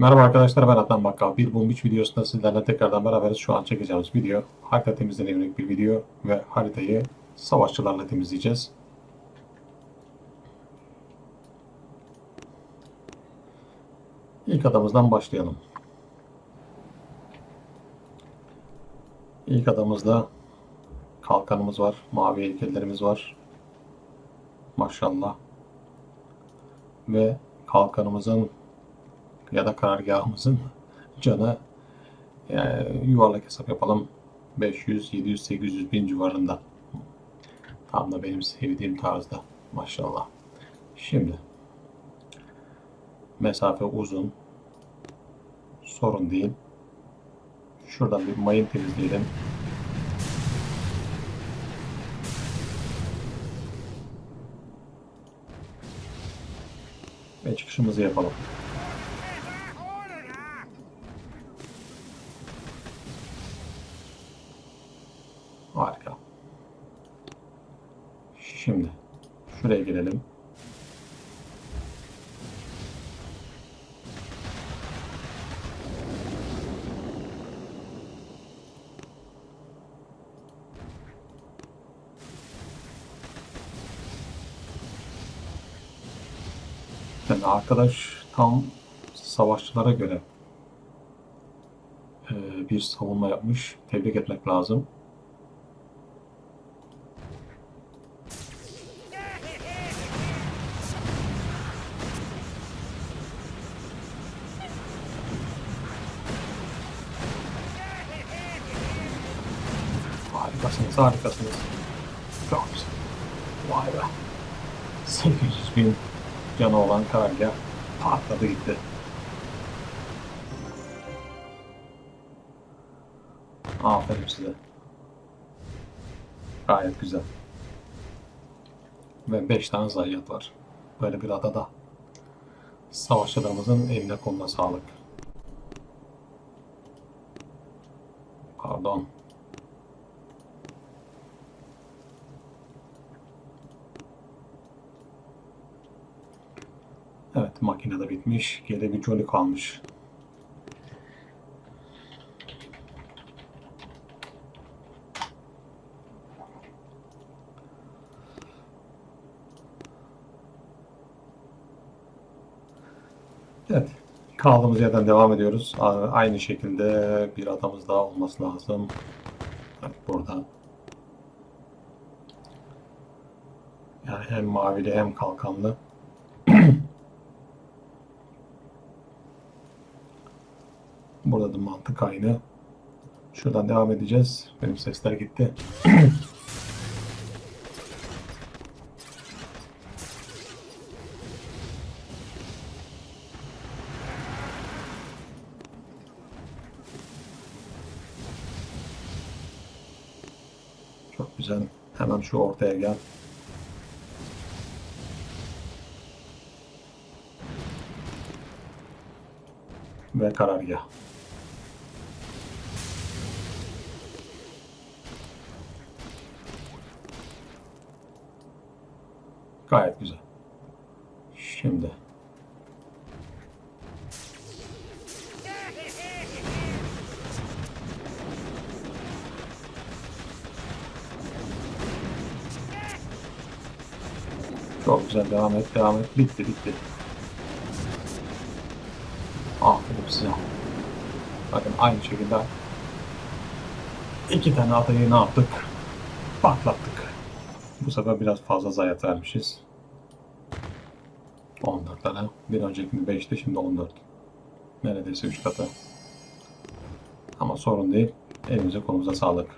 Merhaba arkadaşlar ben Adnan Bakkal. Bir Beach videosunda sizlerle tekrardan beraberiz. Şu an çekeceğimiz video harita temizleme yönelik bir video ve haritayı savaşçılarla temizleyeceğiz. İlk adamızdan başlayalım. İlk adamızda kalkanımız var. Mavi heykellerimiz var. Maşallah. Ve kalkanımızın ya da karargahımızın canı yani yuvarlak hesap yapalım 500, 700, 800 bin civarında. Tam da benim sevdiğim tarzda. Maşallah. Şimdi mesafe uzun. Sorun değil. Şuradan bir mayın temizleyelim. Ve çıkışımızı yapalım. Harika. Şimdi şuraya gelelim. Yani arkadaş tam savaşçılara göre bir savunma yapmış. Tebrik etmek lazım. Harikasınız. Çok güzel. Vay be. 800 bin canı olan karargah patladı gitti. Aferin size. Gayet güzel. Ve 5 tane zayiat var. Böyle bir adada. Savaşçılarımızın eline koluna sağlık. Pardon. Evet makine de bitmiş. Geri bir Jolly kalmış. Evet. Kaldığımız yerden devam ediyoruz. Aynı şekilde bir adamız daha olması lazım. Evet, burada. Yani hem mavili hem kalkanlı. Burada da mantık aynı. Şuradan devam edeceğiz. Benim sesler gitti. Çok güzel. Hemen şu ortaya gel. Ve karargah. Gayet güzel. Şimdi. Çok güzel devam et devam et. Bitti bitti. Aferin size. Bakın aynı şekilde iki tane adayı ne yaptık? Patlattık. Bu sefer biraz fazla zayiat vermişiz. 14 tane. Bir öncekinde 5'ti şimdi 14. Neredeyse 3 katı. Ama sorun değil. Elimize kolumuza sağlık.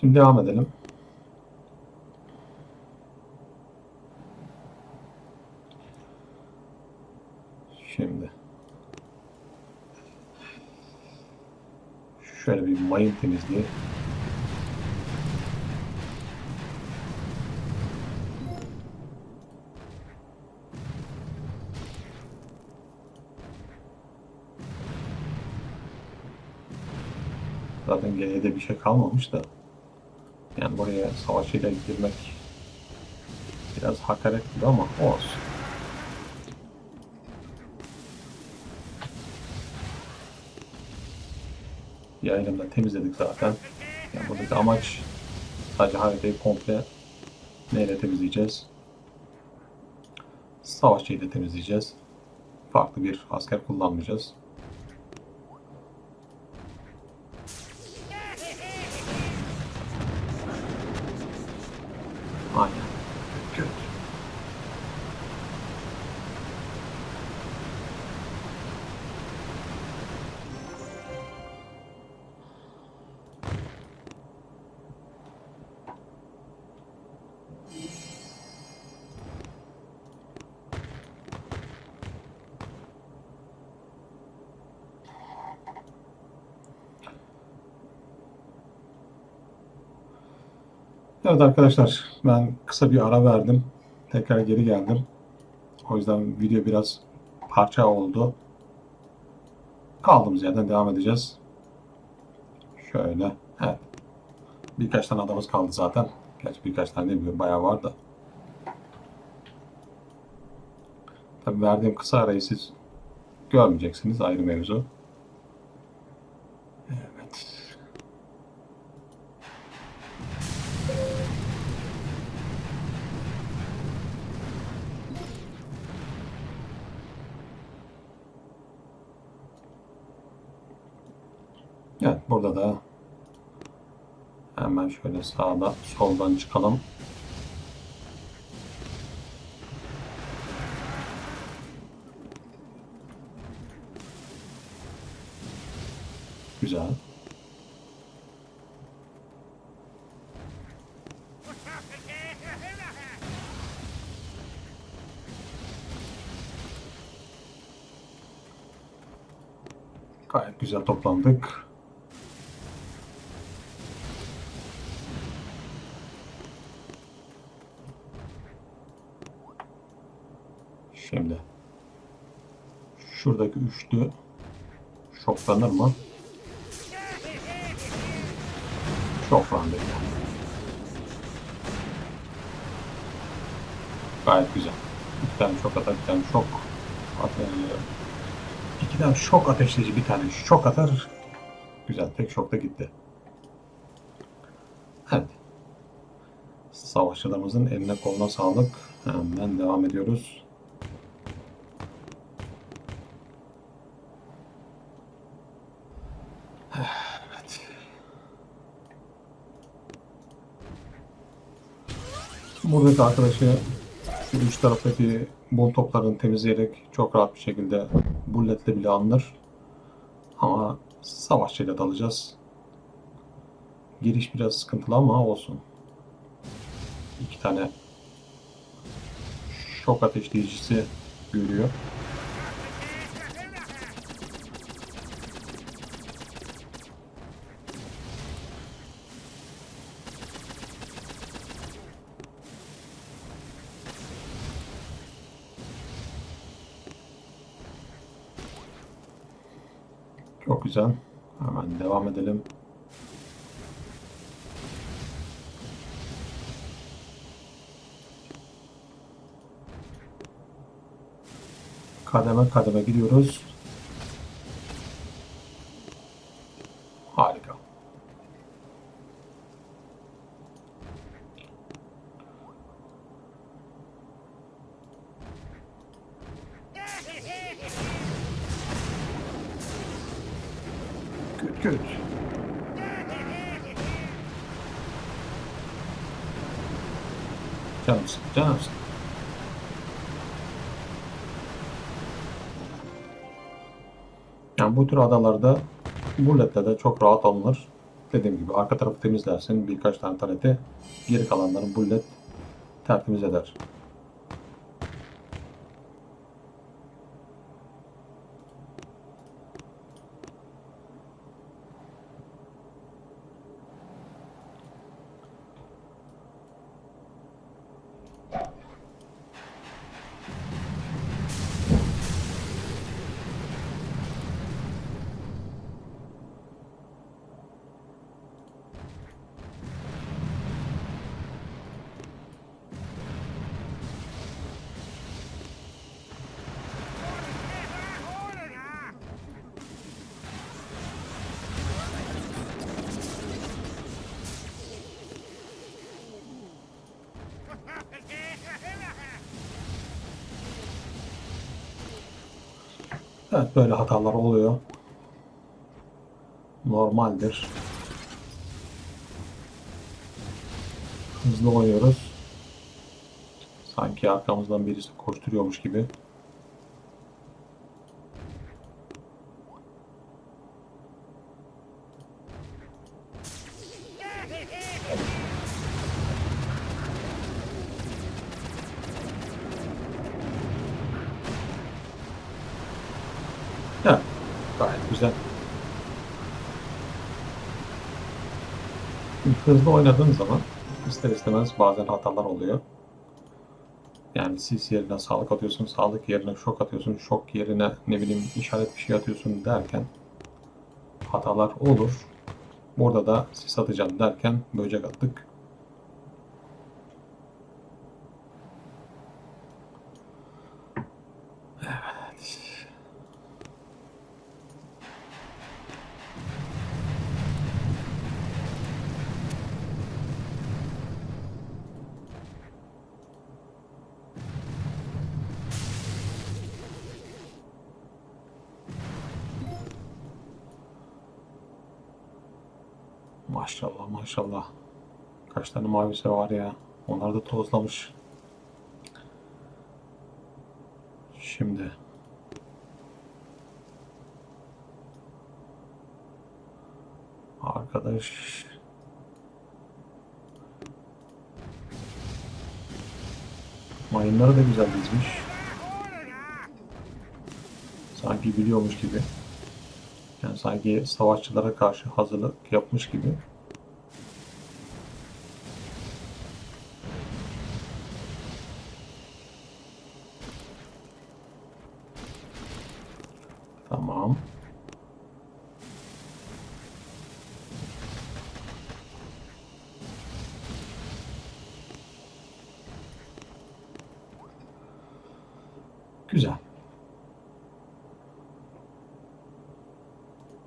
Şimdi devam edelim. Şimdi. Şöyle bir mayın temizliği. Zaten geriye de bir şey kalmamış da. Buraya savaşıyla girmek Biraz hakaret gibi ama olsun. Yayınımda temizledik zaten. Yani buradaki amaç sadece haritayı komple neyle temizleyeceğiz? Savaşçıyla temizleyeceğiz. Farklı bir asker kullanmayacağız. Evet arkadaşlar ben kısa bir ara verdim. Tekrar geri geldim. O yüzden video biraz parça oldu. Kaldığımız yerden devam edeceğiz. Şöyle. Evet. Birkaç tane adamız kaldı zaten. Gerçi birkaç tane değil bayağı var da. Tabii verdiğim kısa arayı siz görmeyeceksiniz ayrı mevzu. Evet. Evet burada da hemen şöyle sağda soldan çıkalım. Güzel. Gayet güzel toplandık. Şimdi şuradaki üçlü şoklanır mı? Şoklandı. Gayet güzel. İki tane şok atar, bir tane şok atar. İki tane şok ateşleyici, bir tane şok atar. Güzel, tek şok da gitti. Evet. Savaşçılarımızın eline koluna sağlık. Hemen devam ediyoruz. Evet. Buradaki arkadaşı şu üç taraftaki bol toplarını temizleyerek çok rahat bir şekilde bulletle bile alınır. Ama savaşçıyla dalacağız. Giriş biraz sıkıntılı ama olsun. İki tane şok ateşleyicisi görüyor. Çok güzel. Hemen devam edelim. Kademe kademe gidiyoruz. Harika. Good, good. Canımsın, canımsın. Yani bu tür adalarda bulletle de çok rahat alınır. Dediğim gibi arka tarafı temizlersin birkaç tane taneti geri kalanların bullet tertemiz eder. Evet böyle hatalar oluyor. Normaldir. Hızlı oynuyoruz. Sanki arkamızdan birisi koşturuyormuş gibi. Evet, gayet güzel. Hızlı oynadığın zaman ister istemez bazen hatalar oluyor. Yani sis yerine sağlık atıyorsun, sağlık yerine şok atıyorsun, şok yerine ne bileyim işaret bir şey atıyorsun derken hatalar olur. Burada da sis atacağım derken böcek attık. Evet. Maşallah maşallah. Kaç tane mavisi var ya. Onlar da tozlamış. Şimdi. Arkadaş. Mayınları da güzel dizmiş. Sanki biliyormuş gibi. Yani sanki savaşçılara karşı hazırlık yapmış gibi. Tamam. Güzel.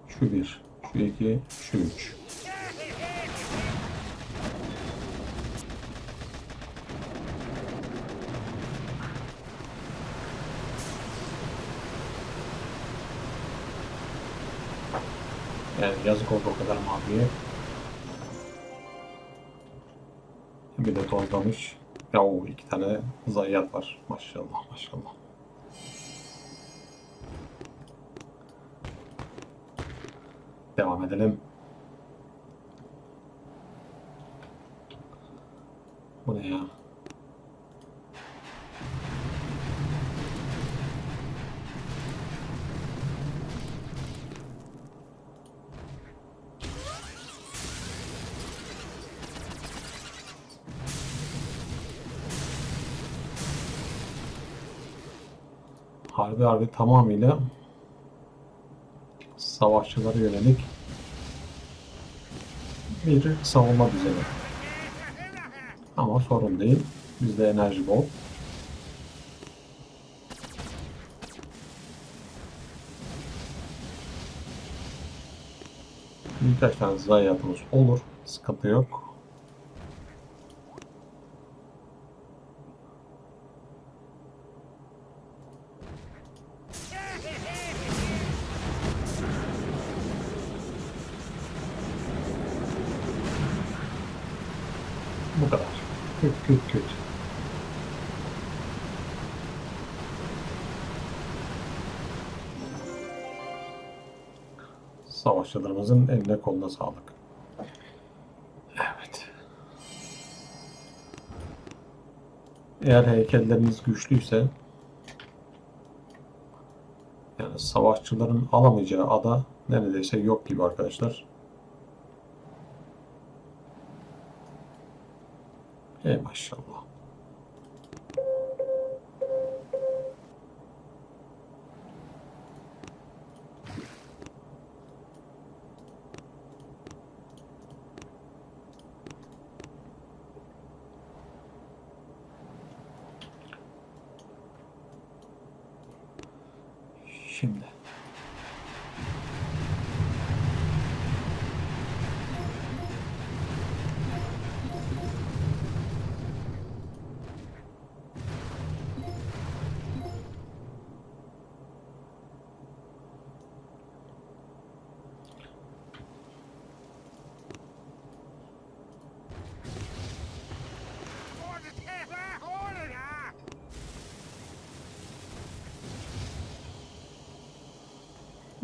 Şu bir, şu iki, şu üç. Yani yazık oldu o kadar maviye. Bir de tozlamış. Ya o iki tane zayiat var. Maşallah maşallah. Devam edelim. Bu ne ya? Harbi harbi tamamıyla savaşçılara yönelik bir savunma düzeni. Ama sorun değil. Bizde enerji bol. Birkaç tane zayiatımız olur. Sıkıntı yok. Bu kadar. Küt küt. Savaşçılarımızın eline koluna sağlık. Evet. Eğer heykelleriniz güçlüyse yani savaşçıların alamayacağı ada neredeyse yok gibi arkadaşlar. Ey maşallah. Şimdi.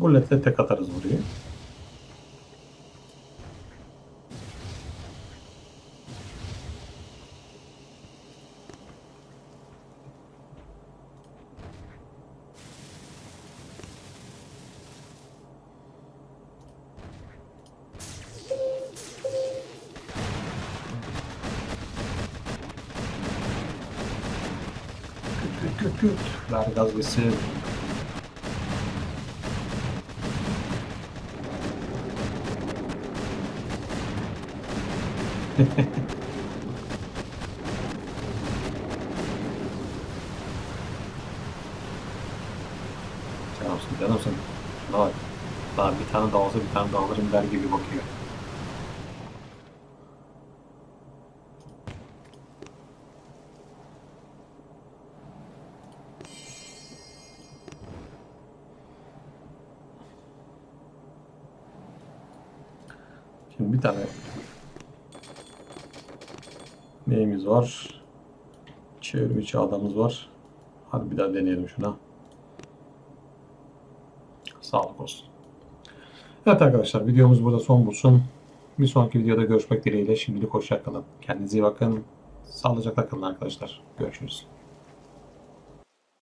Bulletle tek atarız burayı. Küt küt küt küt. Ver gaz gitsin. Canımsın canımsın. Şuna bak. Daha bir tane daha olsa bir tane daha alırım der gibi bakıyor. Şimdi bir tane neyimiz var? Çevrim içi adamız var. Hadi bir daha deneyelim şuna. Sağlık olsun. Evet arkadaşlar videomuz burada son bulsun. Bir sonraki videoda görüşmek dileğiyle. Şimdilik hoşçakalın. Kendinize iyi bakın. Sağlıcakla kalın arkadaşlar. Görüşürüz.